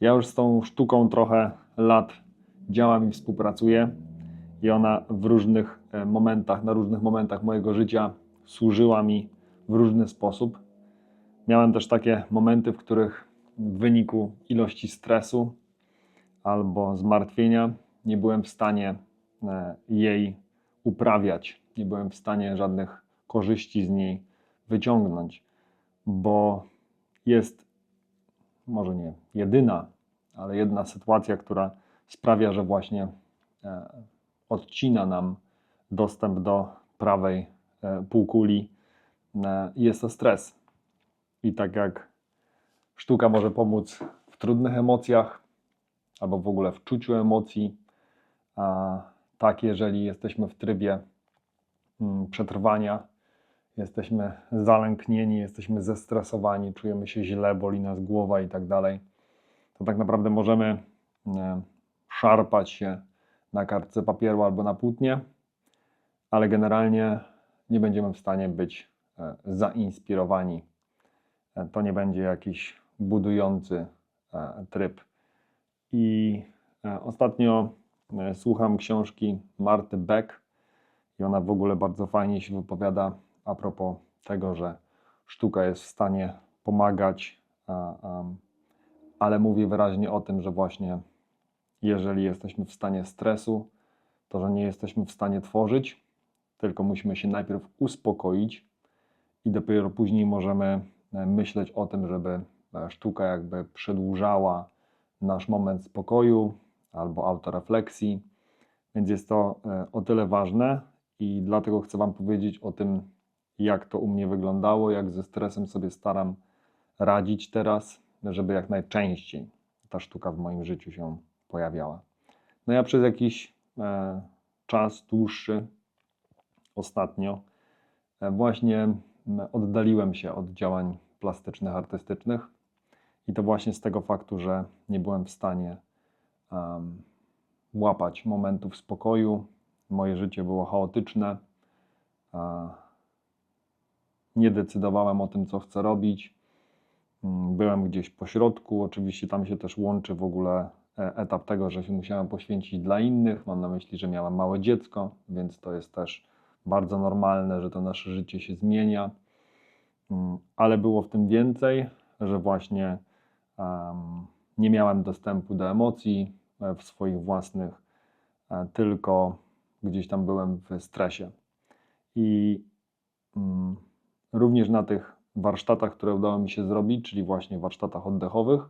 Ja już z tą sztuką trochę lat działam i współpracuję i ona w różnych e, momentach, na różnych momentach mojego życia służyła mi w różny sposób. Miałem też takie momenty, w których w wyniku ilości stresu albo zmartwienia nie byłem w stanie e, jej uprawiać, nie byłem w stanie żadnych korzyści z niej wyciągnąć, bo jest może nie jedyna, ale jedna sytuacja, która sprawia, że właśnie e, odcina nam dostęp do prawej e, półkuli, e, jest to stres. I tak jak sztuka może pomóc w trudnych emocjach, albo w ogóle w czuciu emocji, tak jeżeli jesteśmy w trybie mm, przetrwania, jesteśmy zalęknieni, jesteśmy zestresowani, czujemy się źle, boli nas głowa i tak dalej, to tak naprawdę możemy szarpać się na kartce papieru albo na płótnie, ale generalnie nie będziemy w stanie być e, zainspirowani. E, To nie będzie jakiś budujący e, tryb. I ostatnio słucham książki Marty Beck i ona w ogóle bardzo fajnie się wypowiada a propos tego, że sztuka jest w stanie pomagać, ale mówi wyraźnie o tym, że właśnie jeżeli jesteśmy w stanie stresu, to że nie jesteśmy w stanie tworzyć, tylko musimy się najpierw uspokoić i dopiero później możemy e, myśleć o tym, żeby e, sztuka jakby przedłużała nasz moment spokoju albo autorefleksji. Więc jest to e, o tyle ważne i dlatego chcę Wam powiedzieć o tym, jak to u mnie wyglądało, jak ze stresem sobie staram radzić teraz, żeby jak najczęściej ta sztuka w moim życiu się pojawiała. No ja przez jakiś e, czas dłuższy, ostatnio, e, właśnie oddaliłem się od działań plastycznych, artystycznych i to właśnie z tego faktu, że nie byłem w stanie łapać momentów spokoju. Moje życie było chaotyczne. a Nie decydowałem o tym, co chcę robić. Mm, Byłem gdzieś po środku. Oczywiście tam się też łączy w ogóle e, etap tego, że się musiałem poświęcić dla innych. Mam na myśli, że miałem małe dziecko, więc to jest też bardzo normalne, że to nasze życie się zmienia. Mm, Ale było w tym więcej, że właśnie nie miałem dostępu do emocji e, w swoich własnych, e, tylko gdzieś tam byłem w stresie. I mm, również na tych warsztatach, które udało mi się zrobić, czyli właśnie warsztatach oddechowych,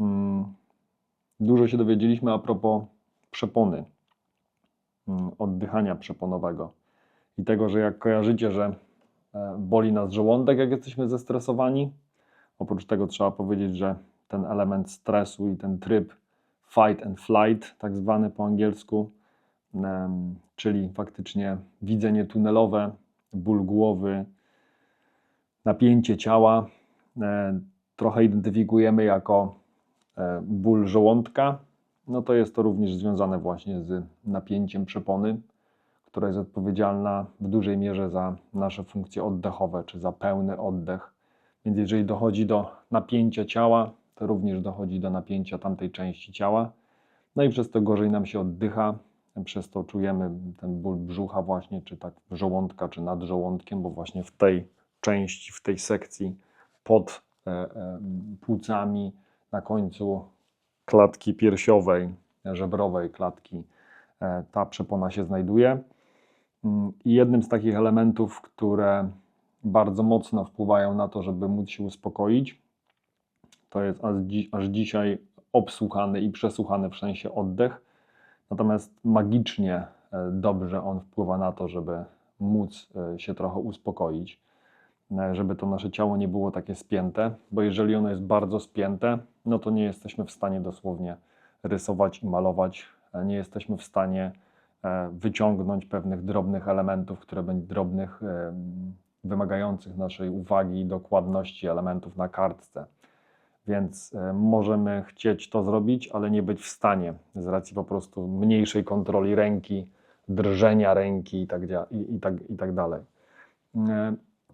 mm, dużo się dowiedzieliśmy a propos przepony, mm, oddychania przeponowego i tego, że jak kojarzycie, że e, boli nas żołądek, jak jesteśmy zestresowani, oprócz tego trzeba powiedzieć, że ten element stresu i ten tryb fight and flight, tak zwany po angielsku, czyli faktycznie widzenie tunelowe, ból głowy, napięcie ciała, e, trochę identyfikujemy jako e, ból żołądka, no to jest to również związane właśnie z napięciem przepony, która jest odpowiedzialna w dużej mierze za nasze funkcje oddechowe, czy za pełny oddech. Więc jeżeli dochodzi do napięcia ciała, to również dochodzi do napięcia tamtej części ciała. No i przez to gorzej nam się oddycha, przez to czujemy ten ból brzucha właśnie, czy tak żołądka, czy nad żołądkiem, bo właśnie w tej części, w tej sekcji pod e, e, płucami, na końcu klatki piersiowej, żebrowej klatki, e, ta przepona się znajduje. Mm, I jednym z takich elementów, które bardzo mocno wpływają na to, żeby móc się uspokoić, to jest aż, aż dzisiaj obsłuchany i przesłuchany w sensie oddech. Natomiast magicznie dobrze on wpływa na to, żeby móc się trochę uspokoić, żeby to nasze ciało nie było takie spięte, bo jeżeli ono jest bardzo spięte, no to nie jesteśmy w stanie dosłownie rysować i malować, e, nie jesteśmy w stanie e, wyciągnąć pewnych drobnych elementów, które będą drobnych, e, wymagających naszej uwagi i dokładności elementów na kartce. Więc e, możemy chcieć to zrobić, ale nie być w stanie z racji po prostu mniejszej kontroli ręki, drżenia ręki i tak, i, i tak, i tak dalej.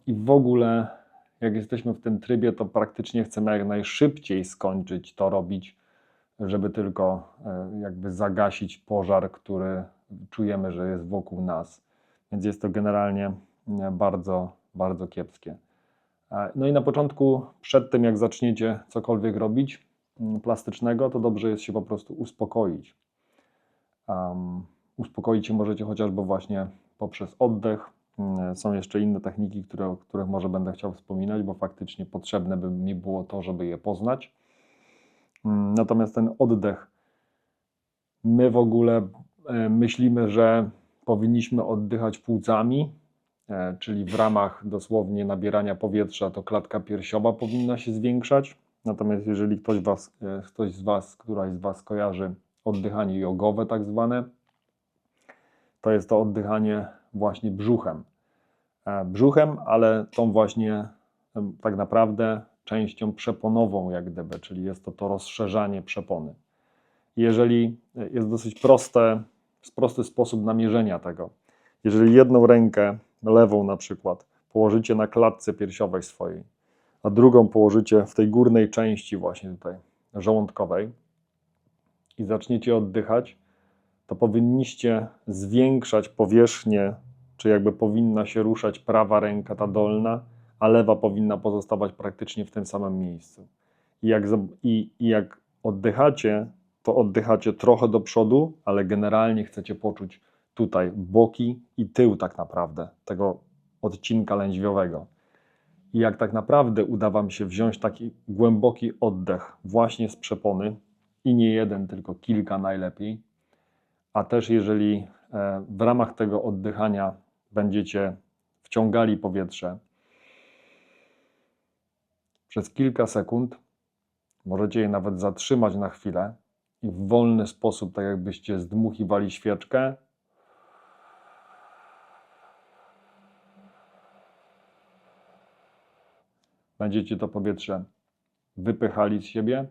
I w ogóle, jak jesteśmy w tym trybie, to praktycznie chcemy jak najszybciej skończyć to robić, żeby tylko e, jakby zagasić pożar, który czujemy, że jest wokół nas. Więc jest to generalnie e, bardzo, bardzo kiepskie. E, No i na początku, przed tym jak zaczniecie cokolwiek robić mm, plastycznego, to dobrze jest się po prostu uspokoić. Um, uspokoić się możecie chociażby właśnie poprzez oddech. Mm, Są jeszcze inne techniki, które, o których może będę chciał wspominać, bo faktycznie potrzebne by mi było to, żeby je poznać. Mm, Natomiast ten oddech, my w ogóle e, myślimy, że powinniśmy oddychać płucami, e, czyli w ramach dosłownie nabierania powietrza, to klatka piersiowa powinna się zwiększać. Natomiast jeżeli ktoś, was, e, ktoś z Was, któraś z Was kojarzy oddychanie jogowe, tak zwane, to jest to oddychanie właśnie brzuchem. E, Brzuchem, ale tą właśnie em, tak naprawdę częścią przeponową, jak gdyby, czyli jest to to rozszerzanie przepony. Jeżeli e, jest dosyć proste, prosty sposób namierzenia tego. Jeżeli jedną rękę, lewą na przykład, położycie na klatce piersiowej swojej, a drugą położycie w tej górnej części właśnie tutaj żołądkowej i zaczniecie oddychać, to powinniście zwiększać powierzchnię, czy jakby powinna się ruszać prawa ręka, ta dolna, a lewa powinna pozostawać praktycznie w tym samym miejscu. I jak, i, i jak oddychacie, to oddychacie trochę do przodu, ale generalnie chcecie poczuć tutaj boki i tył tak naprawdę tego odcinka lędźwiowego. I jak tak naprawdę uda Wam się wziąć taki głęboki oddech właśnie z przepony, i nie jeden, tylko kilka najlepiej, a też jeżeli e, w ramach tego oddychania będziecie wciągali powietrze przez kilka sekund, możecie je nawet zatrzymać na chwilę i w wolny sposób, tak jakbyście zdmuchiwali świeczkę, będziecie to powietrze wypychali z siebie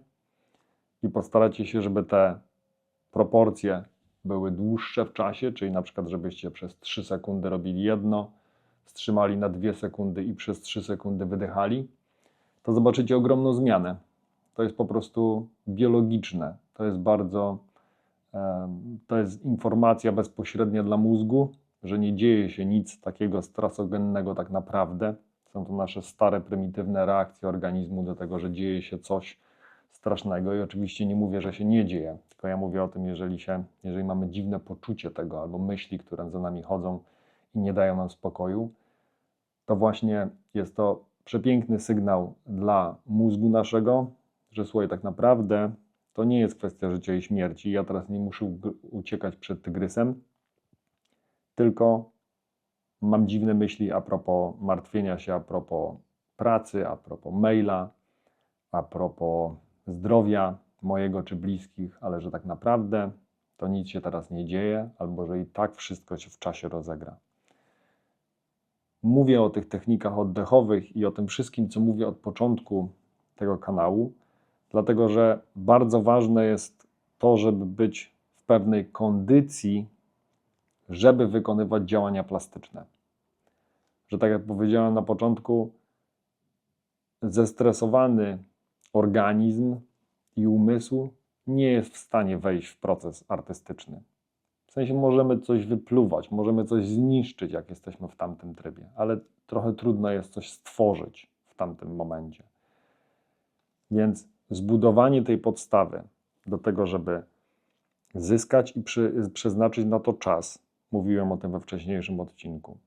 i postaracie się, żeby te proporcje były dłuższe w czasie, czyli na przykład, żebyście przez 3 sekundy robili jedno, wstrzymali na 2 sekundy i przez 3 sekundy wydychali, to zobaczycie ogromną zmianę. To jest po prostu biologiczne. To jest bardzo, to jest informacja bezpośrednia dla mózgu, że nie dzieje się nic takiego stresogennego tak naprawdę. Są to nasze stare, prymitywne reakcje organizmu do tego, że dzieje się coś strasznego i oczywiście nie mówię, że się nie dzieje, tylko ja mówię o tym, jeżeli, się, jeżeli mamy dziwne poczucie tego albo myśli, które za nami chodzą i nie dają nam spokoju, to właśnie jest to przepiękny sygnał dla mózgu naszego, że słuchaj, tak naprawdę to nie jest kwestia życia i śmierci. Ja teraz nie muszę uciekać przed tygrysem, tylko mam dziwne myśli a propos martwienia się, a propos pracy, a propos maila, a propos zdrowia mojego czy bliskich, ale że tak naprawdę to nic się teraz nie dzieje, albo że i tak wszystko się w czasie rozegra. Mówię o tych technikach oddechowych i o tym wszystkim, co mówię od początku tego kanału, dlatego że bardzo ważne jest to, żeby być w pewnej kondycji, żeby wykonywać działania plastyczne. Że tak jak powiedziałem na początku, zestresowany organizm i umysł nie jest w stanie wejść w proces artystyczny. W sensie możemy coś wypluwać, możemy coś zniszczyć, jak jesteśmy w tamtym trybie, ale trochę trudno jest coś stworzyć w tamtym momencie. Więc zbudowanie tej podstawy do tego, żeby zyskać i przy, przeznaczyć na to czas, mówiłem o tym we wcześniejszym odcinku,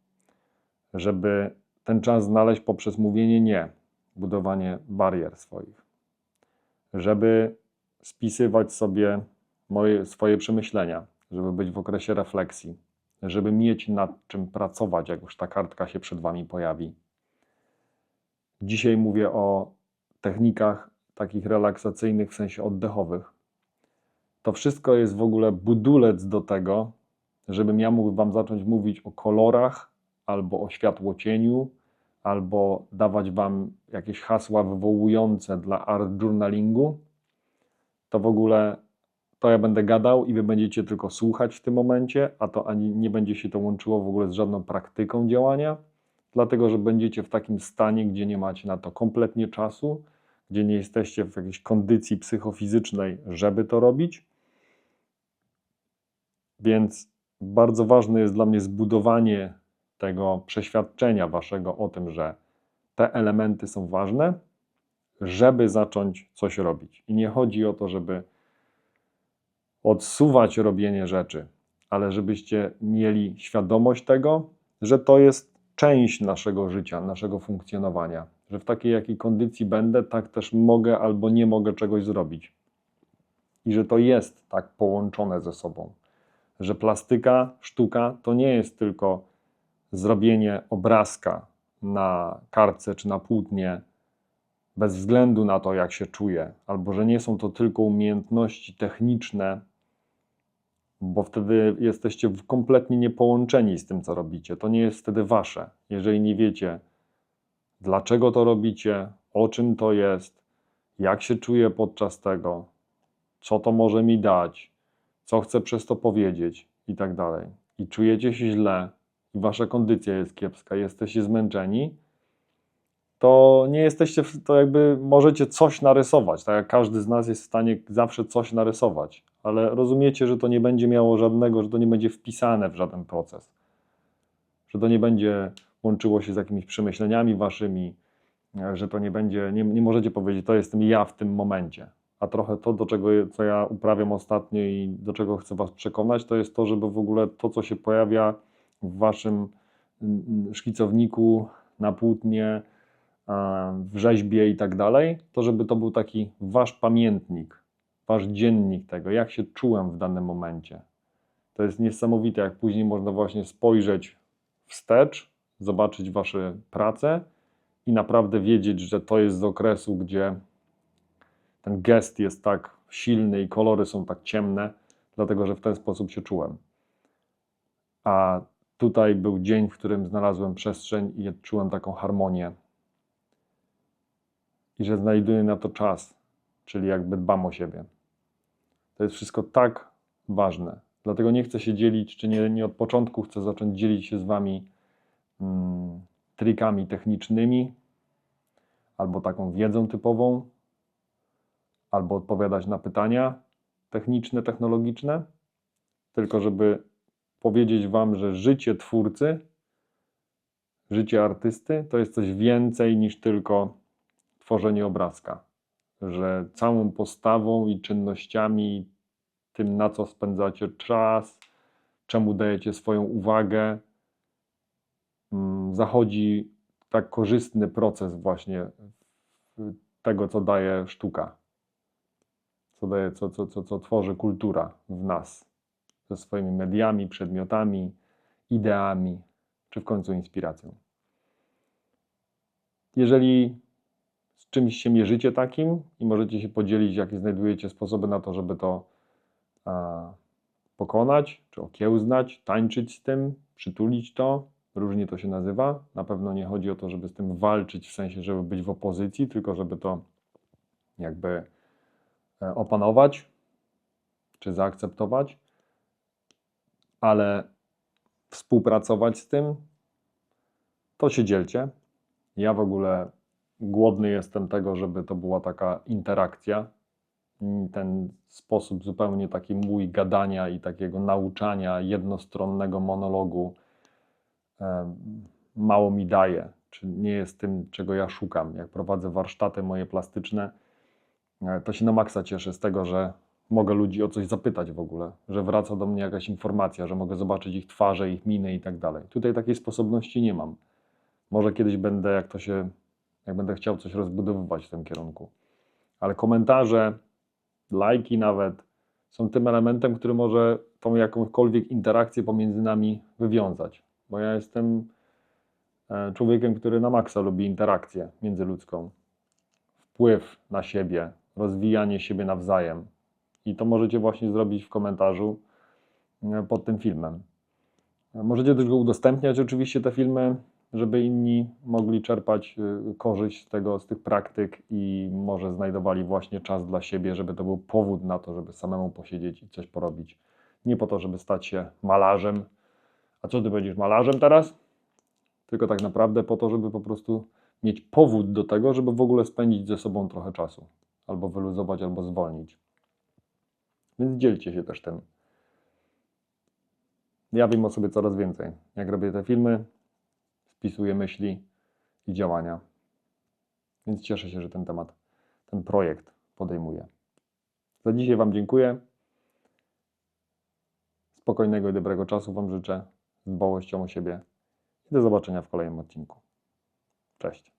żeby ten czas znaleźć poprzez mówienie nie, budowanie barier swoich, żeby spisywać sobie moje, swoje przemyślenia, żeby być w okresie refleksji, żeby mieć nad czym pracować, jak już ta kartka się przed Wami pojawi. Dzisiaj mówię o technikach takich relaksacyjnych w sensie oddechowych. To wszystko jest w ogóle budulec do tego, żebym ja mógł Wam zacząć mówić o kolorach, albo o światłocieniu, albo dawać Wam jakieś hasła wywołujące dla art journalingu, to w ogóle to ja będę gadał i Wy będziecie tylko słuchać w tym momencie, a to ani nie będzie się to łączyło w ogóle z żadną praktyką działania, dlatego że będziecie w takim stanie, gdzie nie macie na to kompletnie czasu, gdzie nie jesteście w jakiejś kondycji psychofizycznej, żeby to robić. Więc bardzo ważne jest dla mnie zbudowanie tego przeświadczenia waszego o tym, że te elementy są ważne, żeby zacząć coś robić. I nie chodzi o to, żeby odsuwać robienie rzeczy, ale żebyście mieli świadomość tego, że to jest część naszego życia, naszego funkcjonowania. Że w takiej jakiej kondycji będę, tak też mogę albo nie mogę czegoś zrobić. I że to jest tak połączone ze sobą. Że plastyka, sztuka to nie jest tylko zrobienie obrazka na kartce czy na płótnie, bez względu na to, jak się czuję, albo że nie są to tylko umiejętności techniczne, bo wtedy jesteście kompletnie niepołączeni z tym, co robicie. To nie jest wtedy wasze. Jeżeli nie wiecie, dlaczego to robicie, o czym to jest, jak się czuję podczas tego, co to może mi dać, co chcę przez to powiedzieć i tak dalej. I czujecie się źle, i wasza kondycja jest kiepska, jesteście zmęczeni, to nie jesteście, to jakby możecie coś narysować, tak jak każdy z nas jest w stanie zawsze coś narysować, ale rozumiecie, że to nie będzie miało żadnego, że to nie będzie wpisane w żaden proces, że to nie będzie łączyło się z jakimiś przemyśleniami waszymi, e, że to nie będzie, nie, nie możecie powiedzieć, to jestem ja w tym momencie. A trochę to, do czego, co ja uprawiam ostatnio i do czego chcę was przekonać, to jest to, żeby w ogóle to, co się pojawia w waszym mm, mm, szkicowniku, na płótnie, w rzeźbie i tak dalej, to żeby to był taki wasz pamiętnik, wasz dziennik tego, jak się czułem w danym momencie. To jest niesamowite, jak później można właśnie spojrzeć wstecz, zobaczyć wasze prace i naprawdę wiedzieć, że to jest z okresu, gdzie ten gest jest tak silny i kolory są tak ciemne, dlatego że w ten sposób się czułem. A tutaj był dzień, w którym znalazłem przestrzeń i czułem taką harmonię. I że znajduję na to czas, czyli jakby dbam o siebie. To jest wszystko tak ważne. Dlatego nie chcę się dzielić, czy nie, nie od początku chcę zacząć dzielić się z Wami mm, trikami technicznymi, albo taką wiedzą typową, albo odpowiadać na pytania techniczne, technologiczne, tylko żeby powiedzieć Wam, że życie twórcy, życie artysty to jest coś więcej niż tylko tworzenie obrazka. Że całą postawą i czynnościami, tym na co spędzacie czas, czemu dajecie swoją uwagę, mm, zachodzi tak korzystny proces właśnie tego, co daje sztuka, co, daje, co, co, co, co tworzy kultura w nas, ze swoimi mediami, przedmiotami, ideami, czy w końcu inspiracją. Jeżeli z czymś się mierzycie takim i możecie się podzielić, jakie znajdujecie sposoby na to, żeby to a, pokonać, czy okiełznać, tańczyć z tym, przytulić to. Różnie to się nazywa. Na pewno nie chodzi o to, żeby z tym walczyć, w sensie, żeby być w opozycji, tylko żeby to jakby e, opanować, czy zaakceptować, ale współpracować z tym, to się dzielcie. Ja w ogóle głodny jestem tego, żeby to była taka interakcja. Ten sposób zupełnie taki mój gadania i takiego nauczania jednostronnego monologu mało mi daje, czy nie jest tym, czego ja szukam. Jak prowadzę warsztaty moje plastyczne, e, to się na maksa cieszę z tego, że mogę ludzi o coś zapytać w ogóle, że wraca do mnie jakaś informacja, że mogę zobaczyć ich twarze, ich miny i tak dalej. Tutaj takiej sposobności nie mam. Może kiedyś będę, jak to się, jak będę chciał coś rozbudowywać w tym kierunku. Ale komentarze, lajki nawet są tym elementem, który może tą jakąkolwiek interakcję pomiędzy nami wywiązać. Bo ja jestem e, człowiekiem, który na maksa lubi interakcję międzyludzką. Wpływ na siebie, rozwijanie siebie nawzajem. I to możecie właśnie zrobić w komentarzu e, pod tym filmem. E, Możecie też go udostępniać oczywiście te filmy, żeby inni mogli czerpać y, korzyść z tego, z tych praktyk i może znajdowali właśnie czas dla siebie, żeby to był powód na to, żeby samemu posiedzieć i coś porobić. Nie po to, żeby stać się malarzem. A co ty będziesz malarzem teraz? tylko tak naprawdę po to, żeby po prostu mieć powód do tego, żeby w ogóle spędzić ze sobą trochę czasu, albo wyluzować, albo zwolnić. Więc dzielcie się też tym. Ja wiem o sobie coraz więcej. Jak robię te filmy, wpisuję myśli i działania. Więc cieszę się, że ten temat, ten projekt podejmuję. Za dzisiaj Wam dziękuję. Spokojnego i dobrego czasu Wam życzę z dbałością o siebie. I do zobaczenia w kolejnym odcinku. Cześć.